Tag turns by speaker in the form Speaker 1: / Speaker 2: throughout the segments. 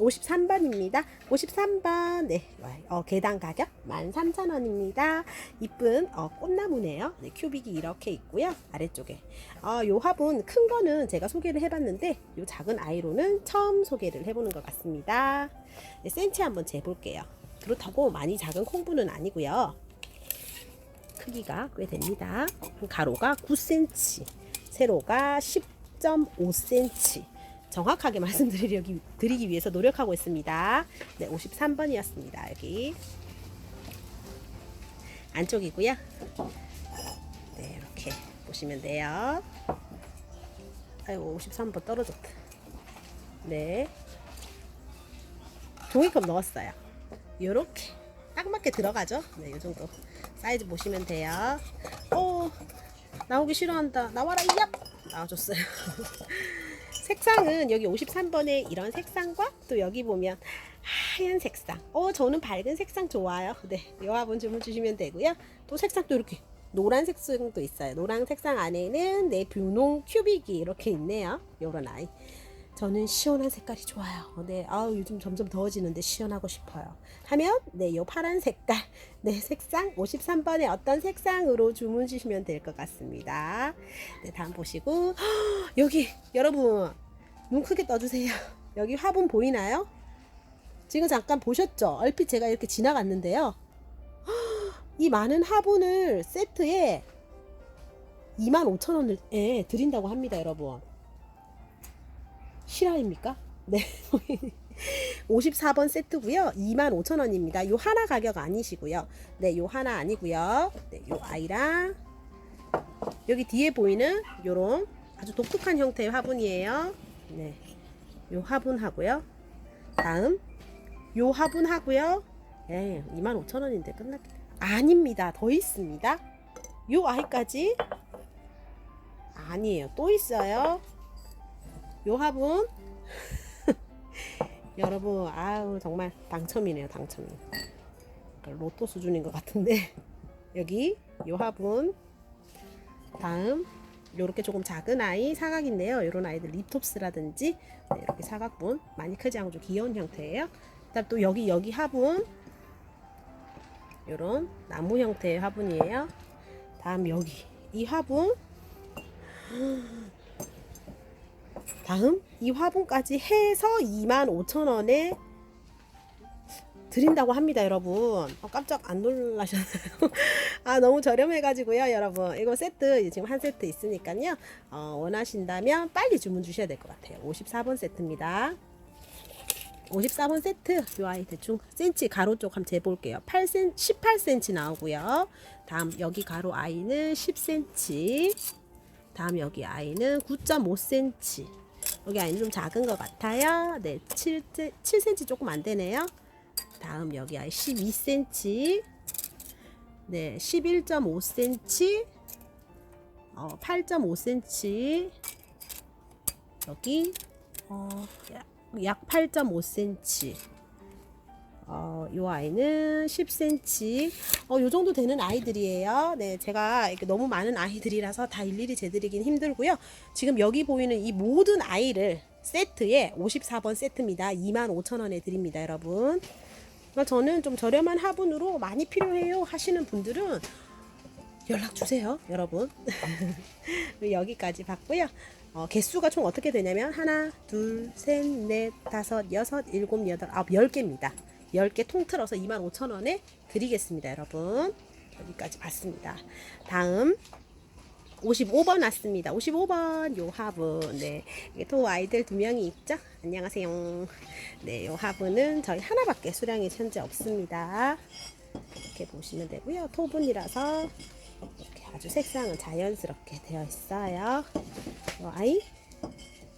Speaker 1: 53번입니다. 53번, 네, 어, 계단 가격 13,000원입니다. 이쁜 어, 꽃나무네요. 네, 큐빅이 이렇게 있고요. 아래쪽에. 어, 요 화분 큰 거는 제가 소개를 해봤는데, 요 작은 아이로는 처음 소개를 해보는 것 같습니다. 네, 센치 한번 재볼게요. 그렇다고 많이 작은 콩분은 아니고요. 크기가 꽤 됩니다. 가로가 9cm, 세로가 10.5cm. 정확하게 말씀드리기 드리기 위해서 노력하고 있습니다. 네, 53번이었습니다. 여기 안쪽이고요. 네, 이렇게 보시면 돼요. 아이고, 53번 떨어졌다. 네. 종이컵 넣었어요. 요렇게 딱 맞게 들어가죠. 네, 요 정도 사이즈 보시면 돼요. 오, 나오기 싫어한다. 나와라 이 얍 나와줬어요. 색상은 여기 53번에 이런 색상과 또 여기 보면 하얀 색상. 어, 저는 밝은 색상 좋아요. 네, 요 화분 주문 주시면 되고요. 또 색상 또 이렇게 노란 색상도 있어요. 노란 색상 안에는 네 분홍 큐빅이 이렇게 있네요. 요런 아이. 저는 시원한 색깔이 좋아요. 네, 아우 요즘 점점 더워지는데 시원하고 싶어요. 하면 네, 요 파란 색깔, 네 색상 53번에 어떤 색상으로 주문 주시면 될 것 같습니다. 네, 다음 보시고 헉, 여기 여러분 눈 크게 떠주세요. 여기 화분 보이나요? 지금 잠깐 보셨죠? 얼핏 제가 이렇게 지나갔는데요. 헉, 이 많은 화분을 세트에 25,000원에 드린다고 합니다, 여러분. 실화입니까? 네. 54번 세트고요. 25,000원입니다. 요 하나 가격 아니시고요. 네, 요 하나 아니고요. 네, 요 아이랑 여기 뒤에 보이는 요런 아주 독특한 형태의 화분이에요. 네. 요 화분하고요. 다음 요 화분하고요. 예, 25,000원인데 끝났겠다. 아닙니다. 더 있습니다. 요 아이까지 아니에요. 또 있어요. 요 화분. 여러분 아우 정말 당첨이네요 당첨. 그러니까 로또 수준인 것 같은데. 여기 요 화분. 다음 요렇게 조금 작은 아이 사각인데요. 요런 아이들 립톱스라든지 네, 이렇게 사각분. 많이 크지 않고 좀 귀여운 형태예요. 그다음 또 여기 여기 화분. 요런 나무 형태의 화분이에요. 다음 여기. 이 화분 다음 이 화분까지 해서 25,000원에 드린다고 합니다, 여러분. 어, 깜짝 안 놀라셨나요? 아, 너무 저렴해가지고요, 여러분. 이거 세트, 지금 한 세트 있으니까요. 어, 원하신다면 빨리 주문 주셔야 될 것 같아요. 54번 세트입니다. 54번 세트, 요 아이 대충 센치 가로 쪽 한번 재볼게요. 8cm, 18cm 나오고요. 다음 여기 가로 아이는 10cm. 다음 여기 아이는 9.5cm. 여기 아이는 좀 작은 것 같아요. 네, 7, 7cm 조금 안 되네요. 다음 여기 아이 12cm. 네, 11.5cm. 어, 8.5cm. 여기 어, 약, 약 8.5cm. 어, 요 아이는 10cm. 어, 요 정도 되는 아이들이에요. 네, 제가 이렇게 너무 많은 아이들이라서 다 일일이 재드리긴 힘들고요. 지금 여기 보이는 이 모든 아이를 세트에 54번 세트입니다. 25,000원에 드립니다, 여러분. 그러니까 저는 좀 저렴한 화분으로 많이 필요해요 하시는 분들은 연락 주세요, 여러분. 여기까지 봤고요. 어, 개수가 총 어떻게 되냐면 하나, 둘, 셋, 넷, 다섯, 여섯, 일곱, 여덟, 아홉, 열 개입니다. 10개 통틀어서 25,000원에 드리겠습니다, 여러분. 여기까지 봤습니다. 다음 55번 왔습니다. 55번 요 화분. 네. 또 아이들 두 명이 있죠? 안녕하세요. 네, 요 화분은 저희 하나밖에 수량이 현재 없습니다. 이렇게 보시면 되고요. 토분이라서 이렇게 아주 색상은 자연스럽게 되어 있어요. 요 아이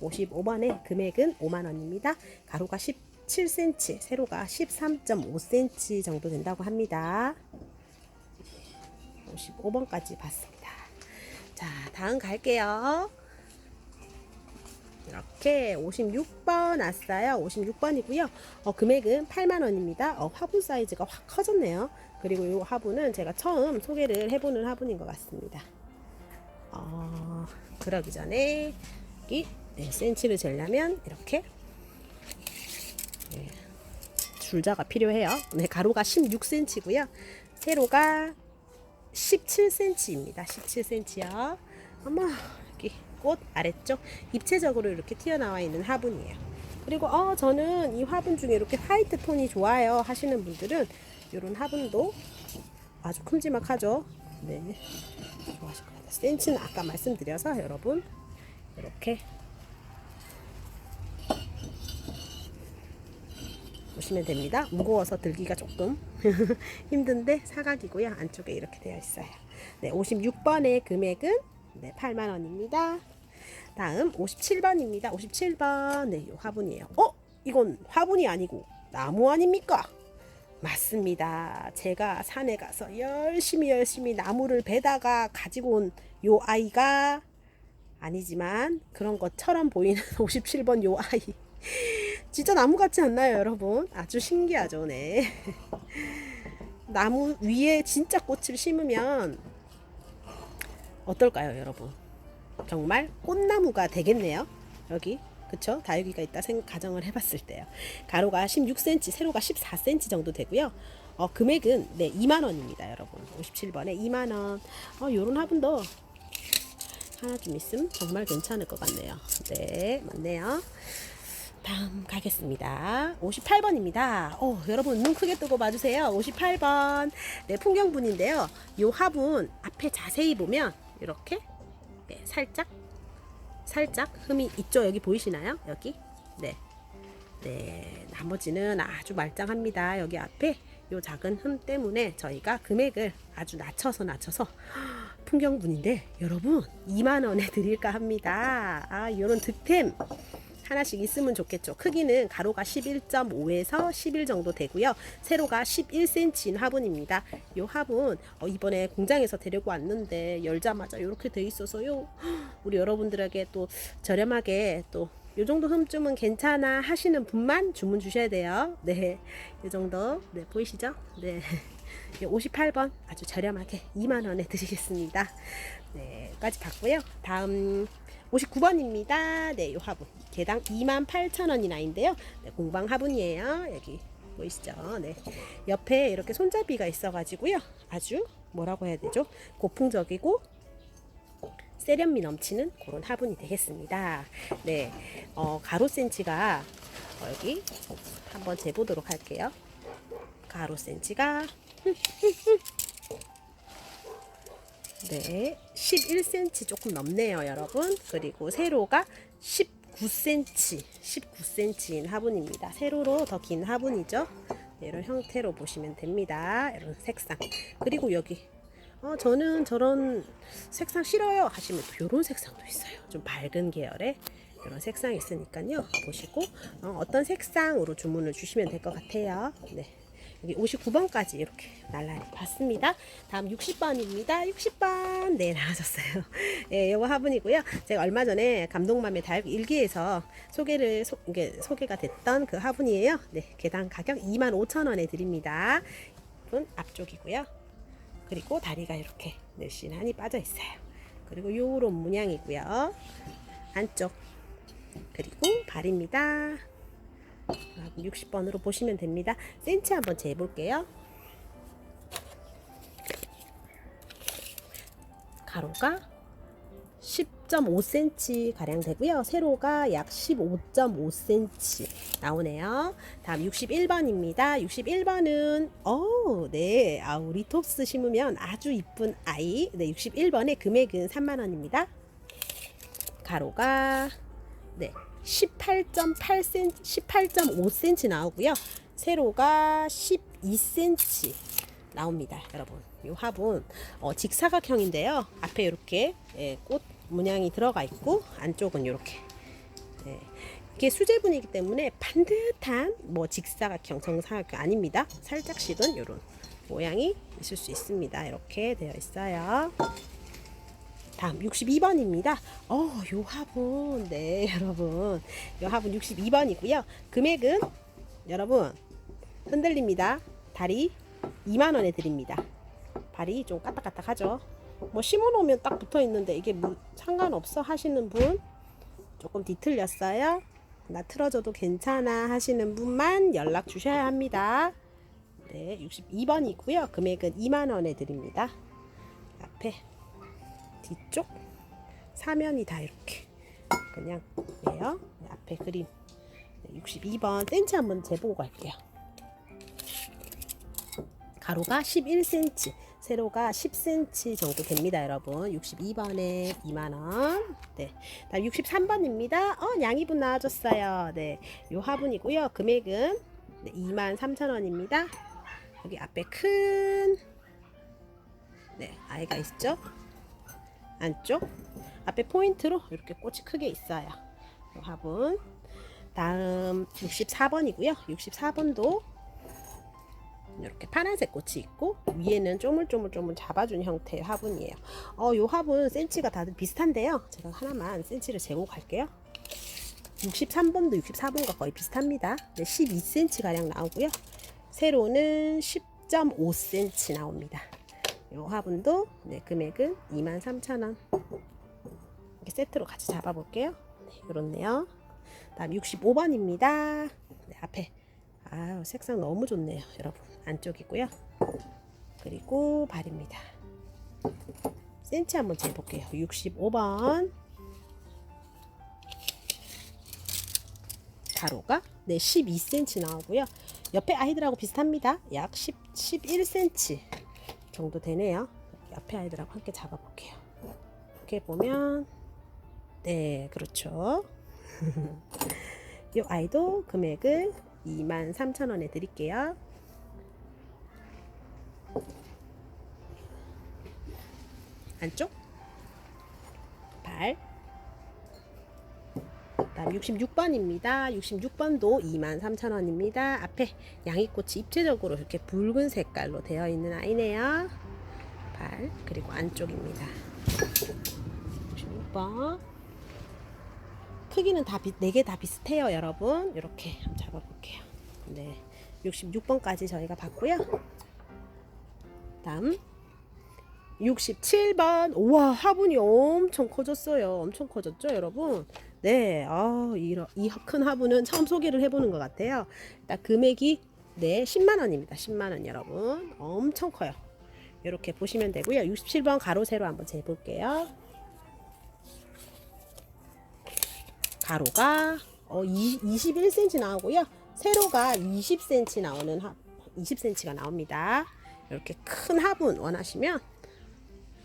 Speaker 1: 55번의 금액은 5만 원입니다. 가로가 10 7cm, 세로가 13.5cm 정도 된다고 합니다. 55번까지 봤습니다. 자, 다음 갈게요. 이렇게 56번 왔어요. 56번이고요. 어, 금액은 8만원입니다. 어, 화분 사이즈가 확 커졌네요. 그리고 이 화분은 제가 처음 소개를 해보는 화분인 것 같습니다. 어, 그러기 전에 여기 네, 센치를 재려면 이렇게 줄자가 필요해요. 네, 가로가 16cm고요. 세로가 17cm입니다. 17cm요. 어머, 여기 꽃 아래쪽 입체적으로 이렇게 튀어나와 있는 화분이에요. 그리고 어 저는 이 화분 중에 이렇게 화이트 톤이 좋아요 하시는 분들은 이런 화분도 아주 큼지막하죠. 네, 좋아하실 것 같아요. 센치는 아까 말씀드려서 여러분 이렇게 보시면 됩니다. 무거워서 들기가 조금 힘든데 사각이고요. 안쪽에 이렇게 되어 있어요. 네, 56번의 금액은 네, 8만 원입니다. 다음 57번입니다. 57번. 네, 요 화분이에요. 어? 이건 화분이 아니고 나무 아닙니까? 맞습니다. 제가 산에 가서 열심히 열심히 나무를 베다가 가지고 온 요 아이가 아니지만 그런 것처럼 보이는 57번 요 아이. 진짜 나무 같지 않나요, 여러분? 아주 신기하죠, 네. 나무 위에 진짜 꽃을 심으면 어떨까요, 여러분? 정말 꽃나무가 되겠네요. 여기 그쵸? 다육이가 있다 생각 가정을 해봤을 때요. 가로가 16cm, 세로가 14cm 정도 되고요. 어, 금액은 네 2만 원입니다, 여러분. 57번에 2만 원. 어, 요런 화분도 하나 좀 있으면 정말 괜찮을 것 같네요. 네, 맞네요. 다음 가겠습니다. 58번입니다. 오, 여러분 눈 크게 뜨고 봐주세요. 58번. 네, 풍경분인데요. 요 화분 앞에 자세히 보면 이렇게 네, 살짝 살짝 흠이 있죠. 여기 보이시나요? 여기. 네. 네, 나머지는 아주 말짱합니다. 여기 앞에 요 작은 흠 때문에 저희가 금액을 아주 낮춰서 낮춰서 풍경분인데 여러분 2만 원에 드릴까 합니다. 아, 요런 득템 하나씩 있으면 좋겠죠. 크기는 가로가 11.5에서 11 정도 되고요. 세로가 11cm인 화분입니다. 이 화분 어, 이번에 공장에서 데리고 왔는데 열자마자 이렇게 돼 있어서요. 우리 여러분들에게 또 저렴하게 또 이 정도 흠쯤은 괜찮아 하시는 분만 주문 주셔야 돼요. 네, 이 정도 네 보이시죠? 네, 58번 아주 저렴하게 2만 원에 드리겠습니다. 네, 까지 봤고요. 다음 59번입니다. 네, 이 화분 개당 28,000원 이나인데요. 네, 공방 화분이에요. 여기 보이시죠? 네. 옆에 이렇게 손잡이가 있어가지고요. 아주 뭐라고 해야 되죠? 고풍적이고 세련미 넘치는 그런 화분이 되겠습니다. 네, 어, 가로 센치가 어, 여기 한번 재보도록 할게요. 가로 센치가 네, 11cm 조금 넘네요, 여러분. 그리고 세로가 19cm, 19cm인 화분입니다. 세로로 더 긴 화분이죠. 네, 이런 형태로 보시면 됩니다. 이런 색상. 그리고 여기 어, 저는 저런 색상 싫어요 하시면 또 이런 색상도 있어요. 좀 밝은 계열의 이런 색상이 있으니까요. 보시고 어, 어떤 색상으로 주문을 주시면 될 것 같아요. 네. 여기 59번까지 이렇게 날라리 봤습니다. 다음 60번입니다. 60번. 네, 나와줬어요. 예, 요거 화분이고요. 제가 얼마 전에 감동맘의 다육 일기에서 소개를, 소, 이게 소개가 됐던 그 화분이에요. 네, 개당 가격 25,000원에 드립니다. 이분 앞쪽이고요. 그리고 다리가 이렇게 늘씬하니 빠져 있어요. 그리고 요런 문양이고요. 안쪽. 그리고 발입니다. 60번으로 보시면 됩니다. 센치 한번 재볼게요. 가로가 10.5cm 가량 되고요. 세로가 약 15.5cm 나오네요. 다음 61번입니다. 61번은 어, 네. 아, 우리 톱스 심으면 아주 이쁜 아이. 네, 61번의 금액은 3만 원입니다. 가로가 네. 18.8cm, 18.5cm 나오고요. 세로가 12cm 나옵니다, 여러분. 이 화분 어, 직사각형인데요. 앞에 이렇게 예, 꽃 문양이 들어가 있고 안쪽은 이렇게 예, 이게 수제분이기 때문에 반듯한 뭐 직사각형, 정사각형 아닙니다. 살짝씩은 이런 모양이 있을 수 있습니다. 이렇게 되어 있어요. 다음 62번입니다. 어, 요 화분. 네, 여러분. 요 화분 62번이고요. 금액은 여러분 흔들립니다. 다리 2만 원에 드립니다. 발이 좀 까딱까딱하죠. 뭐 심어 놓으면 딱 붙어 있는데 이게 뭐 상관없어 하시는 분 조금 뒤틀렸어요. 나 틀어줘도 괜찮아 하시는 분만 연락 주셔야 합니다. 네, 62번이고요. 금액은 2만 원에 드립니다. 앞에 뒤쪽 사면이 다 이렇게 그냥 네요. 네, 앞에 그림 네, 62번 센치 한번 재보고 갈게요. 가로가 11cm, 세로가 10cm 정도 됩니다, 여러분. 62번에 2만 원. 네. 다음 63번입니다. 어, 양이분 나와줬어요. 네. 요 화분이고요. 금액은 네, 2만 3천 원입니다. 여기 앞에 큰 네, 아이가 있죠? 안쪽 앞에 포인트로 이렇게 꽃이 크게 있어요. 요 화분. 다음 64번이고요. 64번도 이렇게 파란색 꽃이 있고 위에는 쪼물쪼물쪼물 잡아준 형태의 화분이에요. 어, 요 화분 센치가 다들 비슷한데요. 제가 하나만 센치를 재고 갈게요. 63번도 64번과 거의 비슷합니다. 네, 12cm 가량 나오고요. 세로는 10.5cm 나옵니다. 요 화분도 네, 금액은 23,000원. 이렇게 세트로 같이 잡아볼게요. 네, 이렇네요. 다음 65번입니다. 네, 앞에 아유 색상 너무 좋네요, 여러분. 안쪽이고요. 그리고 발입니다. 센치 한번 재볼게요. 65번 가로가 네 12cm 나오고요. 옆에 아이들하고 비슷합니다. 약 10, 11cm 정도 되네요. 옆에 아이들하고 함께 잡아볼게요. 이렇게 보면 네 그렇죠. 이 아이도 금액을 23,000원에 드릴게요. 안쪽 발 다음 66번입니다. 66번도 23,000원입니다. 앞에 양이꽃이 입체적으로 이렇게 붉은 색깔로 되어 있는 아이네요. 발 그리고 안쪽입니다. 66번 크기는 다 4개 다 비슷해요, 여러분. 이렇게 한번 잡아볼게요. 네, 66번까지 저희가 봤고요. 다음 67번. 우와, 화분이 엄청 커졌어요. 엄청 커졌죠, 여러분? 네, 아, 이큰 화분은 처음 소개를 해보는 것 같아요. 일단 금액이 네, 10만 원입니다. 10만 원, 여러분. 엄청 커요. 이렇게 보시면 되고요. 67번 가로 세로 한번 재볼게요. 가로가 어, 21cm 나오고요. 세로가 20cm 나오는 화, 20cm가 나옵니다. 이렇게 큰 화분 원하시면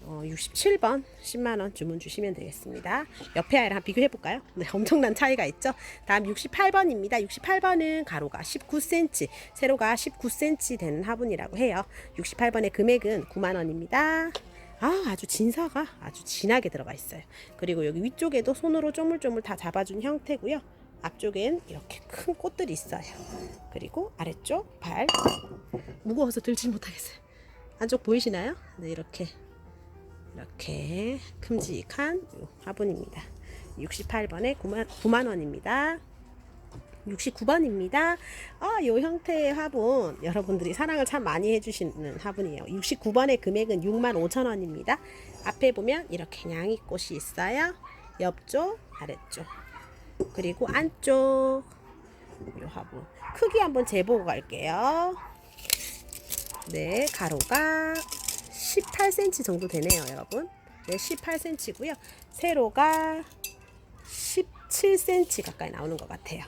Speaker 1: 어, 67번 10만원 주문 주시면 되겠습니다. 옆에 아이랑 비교해 볼까요? 네, 엄청난 차이가 있죠. 다음 68번입니다. 68번은 가로가 19cm, 세로가 19cm 되는 화분이라고 해요. 68번의 금액은 9만원입니다. 아, 아주 진사가 아주 진하게 들어가 있어요. 그리고 여기 위쪽에도 손으로 쪼물쪼물 다 잡아준 형태고요. 앞쪽엔 이렇게 큰 꽃들이 있어요. 그리고 아래쪽 발 무거워서 들지 못하겠어요. 안쪽 보이시나요? 네, 이렇게 이렇게 큼직한 화분입니다. 68번에 9만, 9만 원입니다. 69번입니다. 아, 요 형태의 화분 여러분들이 사랑을 참 많이 해주시는 화분이에요. 69번의 금액은 6만 5천 원입니다. 앞에 보면 이렇게 양이꽃이 있어요. 옆쪽, 아래쪽, 그리고 안쪽 요 화분 크기 한번 재보고 갈게요. 네, 가로가 18cm 정도 되네요, 여러분. 네, 18cm고요. 세로가 17cm 가까이 나오는 것 같아요.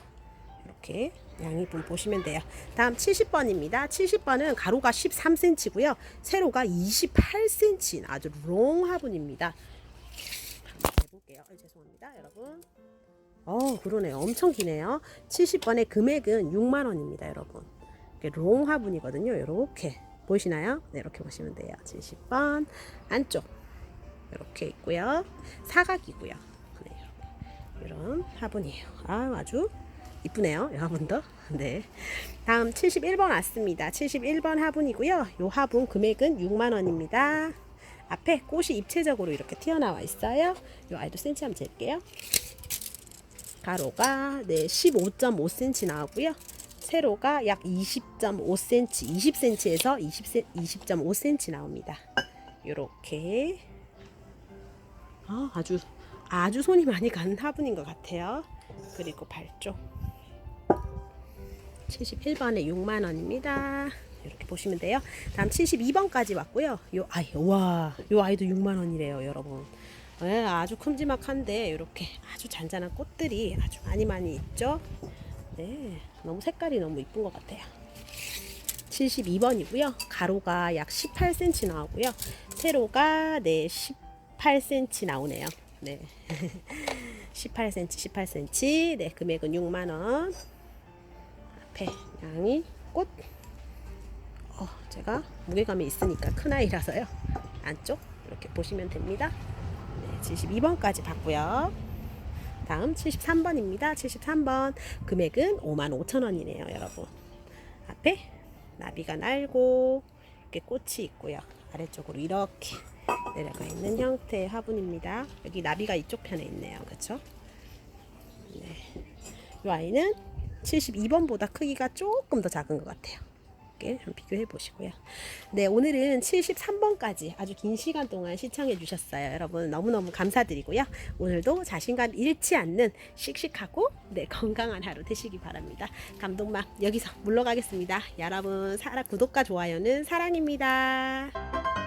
Speaker 1: 이렇게 양이분 보시면 돼요. 다음 70번입니다. 70번은 가로가 13cm고요. 세로가 28cm 아주 롱 화분입니다. 한번 해볼게요. 어, 죄송합니다, 여러분. 어, 그러네요. 엄청 기네요. 70번의 금액은 6만 원입니다, 여러분. 이게 롱 화분이거든요. 이렇게 보이시나요? 네, 이렇게 보시면 돼요. 70번 안쪽 이렇게 있고요. 사각이고요. 네, 이런 화분이에요. 아, 아주 이쁘네요. 이 화분도. 네. 다음 71번 왔습니다. 71번 화분이고요. 이 화분 금액은 6만 원입니다. 앞에 꽃이 입체적으로 이렇게 튀어나와 있어요. 이 아이도 센치 한번 잴게요. 가로가 네 15.5cm 나오고요. 세로가 약 20.5cm, 20cm에서 20, 20.5cm 나옵니다. 이렇게 아, 아주 아주 손이 많이 가는 화분인 것 같아요. 그리고 발쪽 71번에 6만 원입니다. 이렇게 보시면 돼요. 다음 72번까지 왔고요. 요 아이 와, 요 아이도 6만 원이래요, 여러분. 네, 아주 큼지막한데 이렇게 아주 잔잔한 꽃들이 아주 많이 많이 있죠. 네, 너무 색깔이 너무 이쁜 것 같아요. 72번이고요. 가로가 약 18cm 나오고요. 세로가 네 18cm 나오네요. 네. 18cm, 18cm. 네, 금액은 6만 원. 앞에 양이 꽃. 어, 제가 무게감이 있으니까 큰 아이라서요. 안쪽 이렇게 보시면 됩니다. 네, 72번까지 봤고요. 다음 73번입니다. 73번 금액은 5만 5천 원이네요, 여러분. 앞에 나비가 날고 이렇게 꽃이 있고요. 아래쪽으로 이렇게 내려가 있는 형태의 화분입니다. 여기 나비가 이쪽 편에 있네요. 그렇죠? 네. 이 아이는 72번보다 크기가 조금 더 작은 것 같아요. 이렇게 한번 비교해 보시고요. 네, 오늘은 73번까지 아주 긴 시간 동안 시청해 주셨어요. 여러분 너무너무 감사드리고요. 오늘도 자신감 잃지 않는 씩씩하고 네, 건강한 하루 되시기 바랍니다. 감독맘 여기서 물러가겠습니다. 여러분 사랑 구독과 좋아요는 사랑입니다.